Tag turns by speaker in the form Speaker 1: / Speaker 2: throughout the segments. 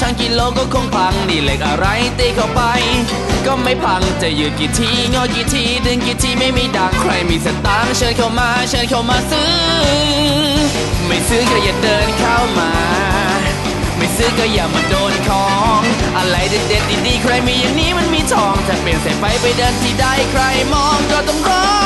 Speaker 1: ช่างกิโลก็คงพังนี่เหล็กอะไรตีเข้าไป ก็ไม่พังจะยืดกี่ทีงอกี่ทีดึงกี่ทีไม่มีดังใครมีสตางค์เชิญเข้ามาเชิญเข้ามาซื้อ ไม่ซื้อก็อย่าเดินเข้ามา ไม่ซื้อก็อย่ามาโดนของ อะไรเด็ดๆดีๆใครมีอย่างนี้มันมีทองถ้าเป็นสายไฟไปเดินที่ใดใครมองก็ต้องร้อง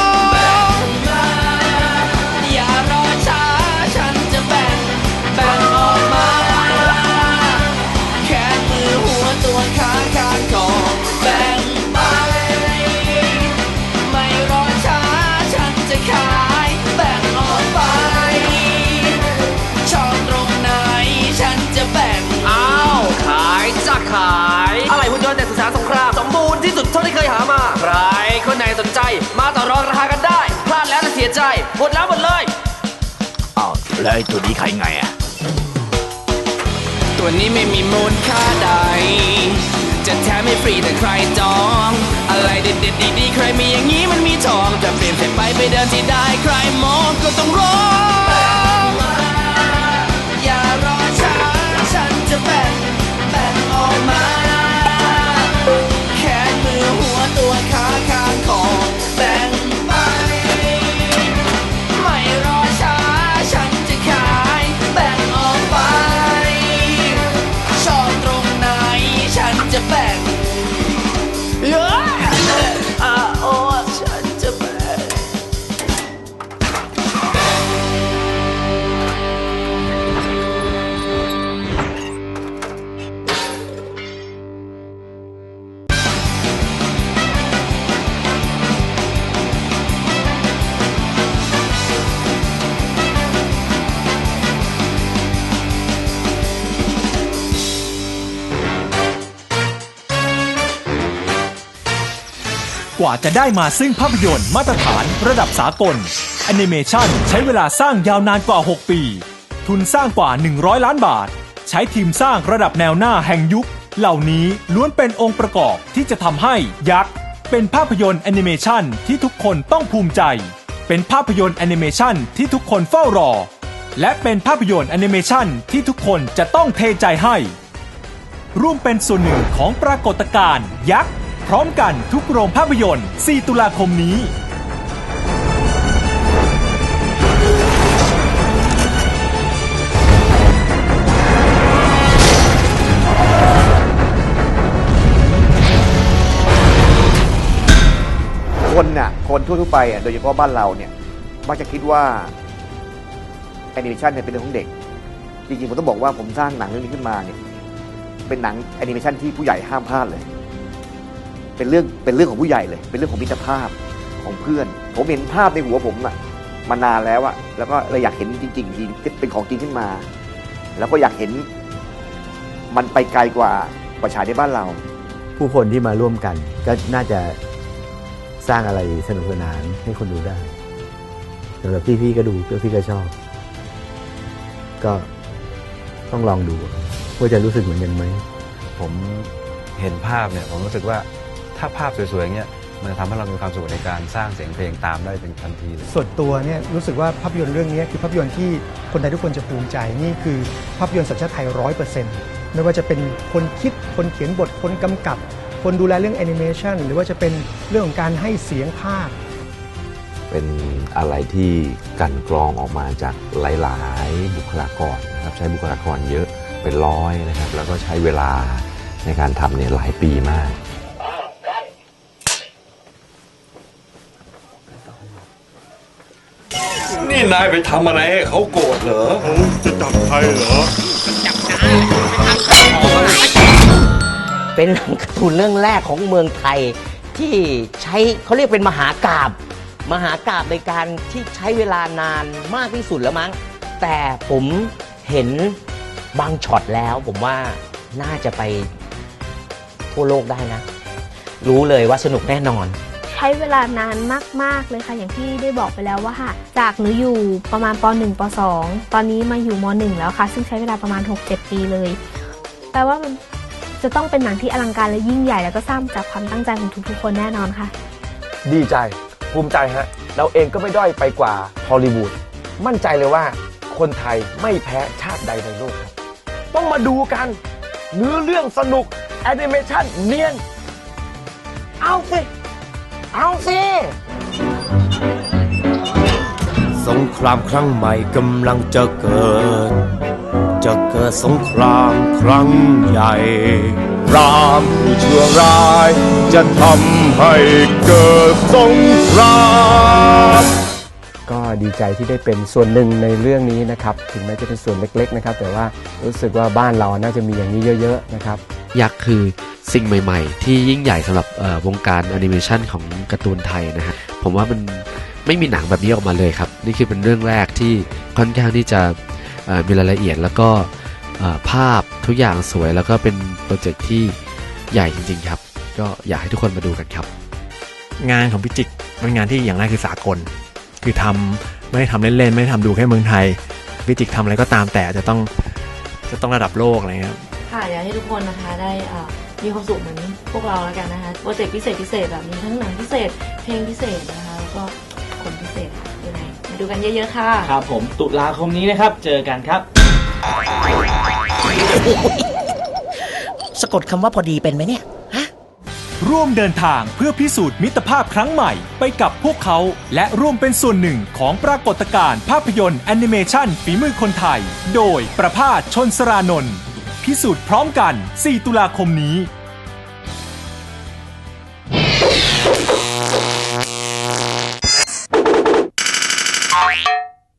Speaker 1: ายอะ
Speaker 2: ไรหุ่นยนต์แต่สุสานสงคราม สมบูรณ์ที่สุดเท่าที่เคยหามา ใครคนไหนสนใจ มาต่อรองราคากันได้ พลาดแล้วจะเสียใจ หมดแล้วหมดเลย
Speaker 3: อ้าวแล้วไอ้ตัวนี้ใครไงอะ
Speaker 1: ตัวนี้ไม่มีมูลค่าใด จะแถมไม่ฟรีแต่ใครจอง อะไรเด็ดๆดีๆใครมีอย่างนี้มันมีทอง จะเปลี่ยนสายไปไปเดินที่ได้ใครมองก็ต้องร้อง กว่าจะได้
Speaker 4: มาซึ่งภาพยนตร์มาตรฐานระดับสากลแอนิเมชันใช้เวลาสร้างยาวนานกว่า 6 ปี ทุนสร้างกว่า 100 ล้านบาท ใช้ทีมสร้างระดับแนวหน้าแห่งยุค เหล่านี้ล้วนเป็นองค์ประกอบที่จะทำให้ยักษ์ เป็นภาพยนตร์แอนิเมชันที่ทุกคนต้องภูมิใจ เป็นภาพยนตร์แอนิเมชันที่ทุกคนเฝ้ารอ และเป็นภาพยนตร์แอนิเมชันที่ทุกคนจะต้องเทใจให้ ร่วมเป็นส่วนหนึ่งของปรากฏการณ์ยักษ์ พร้อมกันทุกโรงภาพยนตร์ 4 ตุลาคมนี้
Speaker 5: คนน่ะ คนทั่วๆไปอะโดยเฉพาะบ้านเราเนี่ยมักจะคิดว่าแอนิเมชันเนี่ยเป็นเรื่องของเด็ก จริงๆ ผมต้องบอกว่าผมสร้างหนังเรื่องนี้ขึ้นมาเนี่ยเป็นหนังแอนิเมชันที่ผู้ใหญ่ห้ามพลาดเลย เป็นเรื่องเป็นเรื่องของผู้ใหญ่เลย เป็นเรื่องของมิตรภาพของเพื่อน ผมเห็นภาพในหัวผมอะมานานแล้วอะแล้วก็เลยอยากเห็นจริงๆจริงๆเป็นของจริงขึ้นมา แล้วก็อยากเห็นมันไปไกลกว่าประชาในบ้านเรา
Speaker 6: ผู้คนที่มาร่วมกันก็น่าจะสร้างอะไรสนุกสนานให้คนดูได้สำหรับพี่พี่ก็ดูพี่ก็ชอบ ก็ต้องลองดูว่าจะรู้สึกเหมือนกันไหม
Speaker 7: ผมเห็นภาพเนี่ย ผมรู้สึกว่า ถ้าภาพสวยๆอย่างเงี้ยมันจะทำให้เรามีความสุขในการสร้างเสียงเพลงตามได้เป็นทันทีเลย
Speaker 8: ส่วนตัวเนี่ยรู้สึกว่าภาพยนตร์เรื่องนี้คือภาพยนตร์ที่คนไทยทุกคนจะภูมิใจนี่คือภาพยนตร์สัญชาติไทยร้อยเปอร์เซ็นต์ไม่ว่าจะเป็นคนคิดคนเขียนบทคนกำกับ คนดูแลเรื่องแอนิเมชันหรือว่าจะเป็นเรื่องของการให้เสียงภาค
Speaker 9: เป็นอะไรที่กลันกรองออกมาจากหลายๆ บุคลากรนะครับใช้บุคลากรเยอะเป็นร้อยนะครับแล้วก็ใช้เวลาในการทำเนี่ยหลายปีมาก
Speaker 10: นายไปทำอะไรให้เขาโกรธเหรอ จะจับใครเหรอ
Speaker 11: เป็นหนังการ์ตูนเรื่องแรกของเมืองไทย ที่ใช้เขาเรียกเป็นมหากราบมหากราบในการที่ใช้เวลานานมากที่สุดแล้วมั้ง แต่ผมเห็นบางช็อตแล้วผมว่าน่าจะไปทั่วโลกได้นะ รู้เลยว่าสนุกแน่นอน
Speaker 12: ช้เวลานานมาก ๆ เลยค่ะ อย่างที่ได้บอกไปแล้วว่าค่ะจากหนูอยู่ประมาณป .1 ป .2 ตอนนี้มาอยู่ม .1 แล้วค่ะ ซึ่งใช้เวลาประมาณ 6-7 ปีเลย แปลว่ามันจะต้องเป็นหนังที่อลังการและยิ่งใหญ่ แล้วก็สร้างจากความตั้งใจของทุกๆคนแน่นอนค่ะ
Speaker 2: ดีใจภูมิใจฮะ เราเองก็ไม่ด้อยไปกว่าฮอลลีวูดมั่นใจเลยว่าคนไทยไม่แพ้ชาติใดในโลกครับ ต้องมาดูกัน
Speaker 3: เนื้อเรื่องสนุกแอนิเมชันเนียน เอาสิ เอาสิ
Speaker 13: สงครามครั้งใหม่กำลังจะเกิด จะเกิดสงครามครั้งใหญ่
Speaker 10: รามผู้ชั่วร้าย จะทำให้เกิดสงคราม
Speaker 14: ก็ดีใจที่ได้เป็นส่วนหนึ่งในเรื่องนี้นะครับ ถึงแม้จะเป็นส่วนเล็กๆนะครับ แต่ว่ารู้สึกว่าบ้านเราน่าจะมีอย่างนี้เยอะ ๆ นะครับ
Speaker 15: ยักษ์คือสิ่งใหม่ ๆ ที่ยิ่งใหญ่สำหรับวงการแอนิเมชันของการ์ตูนไทยนะฮะผมว่ามันไม่มีหนังแบบนี้ออกมาเลยครับ นี่คือเป็นเรื่องแรกที่ค่อนข้างที่จะมีรายละเอียดแล้วก็ภาพทุกอย่างสวยแล้วก็เป็นโปรเจกต์ที่ใหญ่จริง ๆ ครับ ก็อยากให้ทุกคนมาดูกันครับ
Speaker 16: งานของพิจิกเป็นงานที่อย่างแรกคือสากล คือทำไม่ได้ทำเล่นๆไม่ได้ทำดูแค่เมืองไทยพิจิกทำอะไรก็ตามแต่จะต้องจะต้องระดับโลกอะไรเงี้ย ครับ
Speaker 17: ค่ะอยากให้ทุกคนนะคะได้เอ่อมีความสุขเหมือนพวกเราแล้วกันนะคะโปรเจกต์พิเศษพิเศษแบบนี้ทั้งหนังพิเศษเพลงพิเศษนะคะแล้วก็คนพิเศษค่ะยังไงมาดูกันเยอะๆค่ะ
Speaker 18: ครับผมตุลาคมนี้นะครับเจอกันครับ
Speaker 11: สะกดคำว่าพอดีเป็นไหมเนี่ย
Speaker 4: ร่วมเดินทางเพื่อพิสูจน์มิตรภาพครั้งใหม่ไปกับพวกเขา และร่วมเป็นส่วนหนึ่งของปรากฏการณ์ภาพยนตร์แอนิเมชันฝีมือคนไทย โดยประภาสชนสรานนท์ พิสูจน์พร้อมกัน 4 ตุลาคมนี้